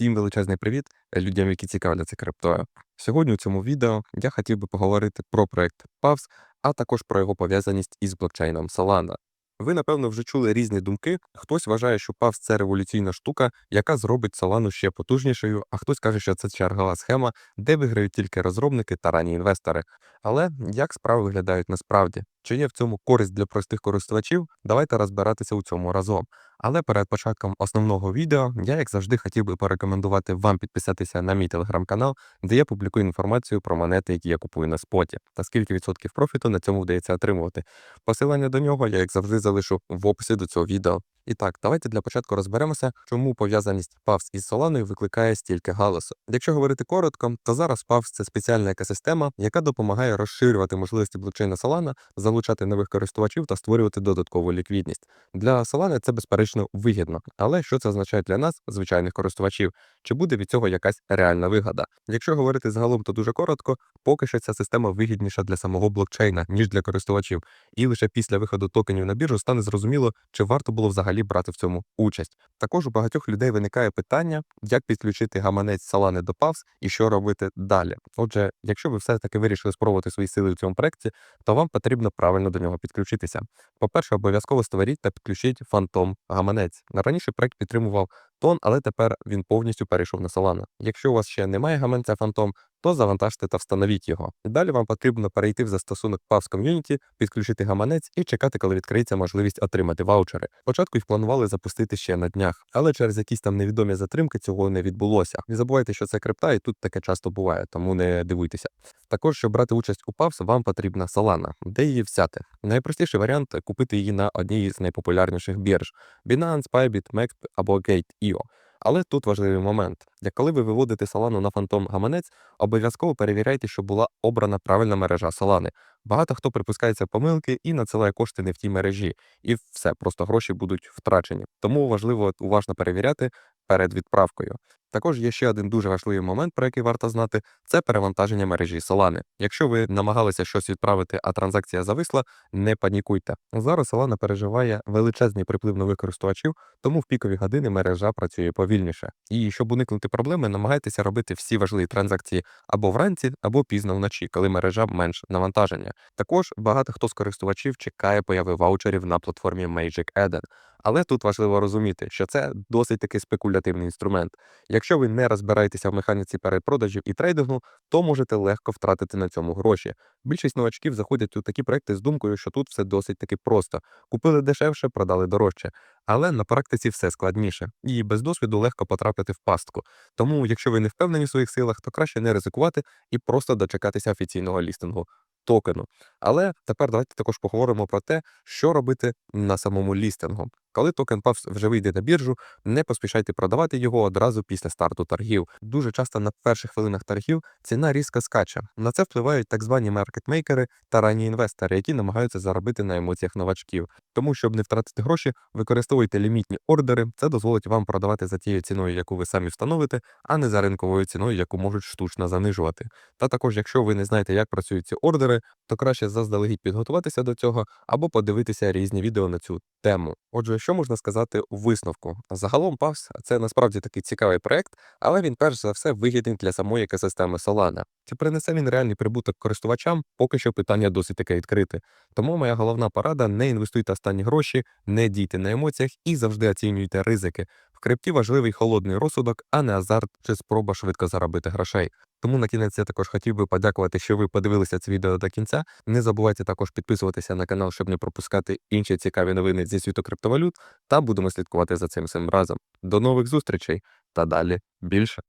Всім величезний привіт людям, які цікавляться криптою. Сьогодні у цьому відео я хотів би поговорити про проект PAVS, а також про його пов'язаність із блокчейном Solana. Ви, напевно, вже чули різні думки. Хтось вважає, що PAVS – це революційна штука, яка зробить Solana ще потужнішою, а хтось каже, що це чергова схема, де виграють тільки розробники та ранні інвестори. Але як справи виглядають насправді? Чи є в цьому користь для простих користувачів? Давайте розбиратися у цьому разом. Але перед початком основного відео я, як завжди, хотів би порекомендувати вам підписатися на мій телеграм-канал, де я публікую інформацію про монети, які я купую на споті, та скільки відсотків профіту на цьому вдається отримувати. Посилання до нього я, як завжди, залишу в описі до цього відео. І так, давайте для початку розберемося, чому пов'язаність PAVS із Solana викликає стільки галасу. Якщо говорити коротко, то зараз PAVS – це спеціальна екосистема, яка допомагає розширювати можливості блокчейна Solana, залучати нових користувачів та створювати додаткову ліквідність. Для Solana це безперечно вигідно, але що це означає для нас, звичайних користувачів? Чи буде від цього якась реальна вигода? Якщо говорити загалом, то дуже коротко, поки що ця система вигідніша для самого блокчейна, ніж для користувачів, і лише після виходу токенів на біржу стане зрозуміло, чи варто було взагалі брати в цьому участь. Також у багатьох людей виникає питання, як підключити гаманець Solana до PAVS і що робити далі. Отже, якщо ви все-таки вирішили спробувати свої сили в цьому проекті, то вам потрібно правильно до нього підключитися. По-перше, обов'язково створіть та підключіть Phantom гаманець. Раніше проект підтримував тон, але тепер він повністю перейшов на Solana. Якщо у вас ще немає гаманця Phantom, то завантажте та встановіть його. Далі вам потрібно перейти в застосунок PAVS Community, підключити гаманець і чекати, коли відкриється можливість отримати ваучери. Спочатку їх планували запустити ще на днях, але через якісь там невідомі затримки цього не відбулося. Не забувайте, що це крипта, і тут таке часто буває, тому не дивуйтеся. Також, щоб брати участь у PAVS, вам потрібна Solana. Де її взяти? Найпростіший варіант купити її на одній з найпопулярніших бірж: Binance, Bybit, MEXP або Gate.io. Але тут важливий момент. Як коли ви виводите Solana на фантом гаманець, обов'язково перевіряйте, щоб була обрана правильна мережа Solana. Багато хто припускається помилки і надсилає кошти не в тій мережі, і все, просто гроші будуть втрачені. Тому важливо уважно перевіряти перед відправкою. Також є ще один дуже важливий момент, про який варто знати, це перевантаження мережі Solana. Якщо ви намагалися щось відправити, а транзакція зависла, не панікуйте. Зараз Solana переживає величезний приплив нових користувачів, тому в пікові години мережа працює повільніше. І щоб уникнути проблеми, намагайтеся робити всі важливі транзакції або вранці, або пізно вночі, коли мережа менш навантаження. Також багато хто з користувачів чекає появи ваучерів на платформі Magic Eden. Але тут важливо розуміти, що це досить таки спекулятивний інструмент. Якщо ви не розбираєтеся в механіці передпродажів і трейдингу, то можете легко втратити на цьому гроші. Більшість новачків заходять у такі проекти з думкою, що тут все досить таки просто: купили дешевше, продали дорожче. Але на практиці все складніше, і без досвіду легко потрапити в пастку. Тому, якщо ви не впевнені в своїх силах, то краще не ризикувати і просто дочекатися офіційного лістингу токену. Але тепер давайте також поговоримо про те, що робити на самому лістингу. Коли токен PAVS вже вийде на біржу, не поспішайте продавати його одразу після старту торгів. Дуже часто на перших хвилинах торгів ціна різко скаче. На це впливають так звані маркетмейкери та ранні інвестори, які намагаються заробити на емоціях новачків. Тому, щоб не втратити гроші, використовуйте лімітні ордери. Це дозволить вам продавати за тією ціною, яку ви самі встановите, а не за ринковою ціною, яку можуть штучно занижувати. Та також, якщо ви не знаєте, як працюють ці ордери, то краще заздалегідь підготуватися до цього або подивитися різні відео на цю тему. Отже, що можна сказати у висновку? Загалом PAVS – це насправді такий цікавий проект, але він перш за все вигідний для самої екосистеми Solana. Чи принесе він реальний прибуток користувачам? Поки що питання досить таке відкрите. Тому моя головна порада: не інвестуйте останні гроші, не дійте на емоціях і завжди оцінюйте ризики. В крипті важливий холодний розсудок, а не азарт чи спроба швидко заробити грошей. Тому на кінець я також хотів би подякувати, що ви подивилися це відео до кінця. Не забувайте також підписуватися на канал, щоб не пропускати інші цікаві новини зі світу криптовалют, та будемо слідкувати за цим всім разом. До нових зустрічей та далі більше.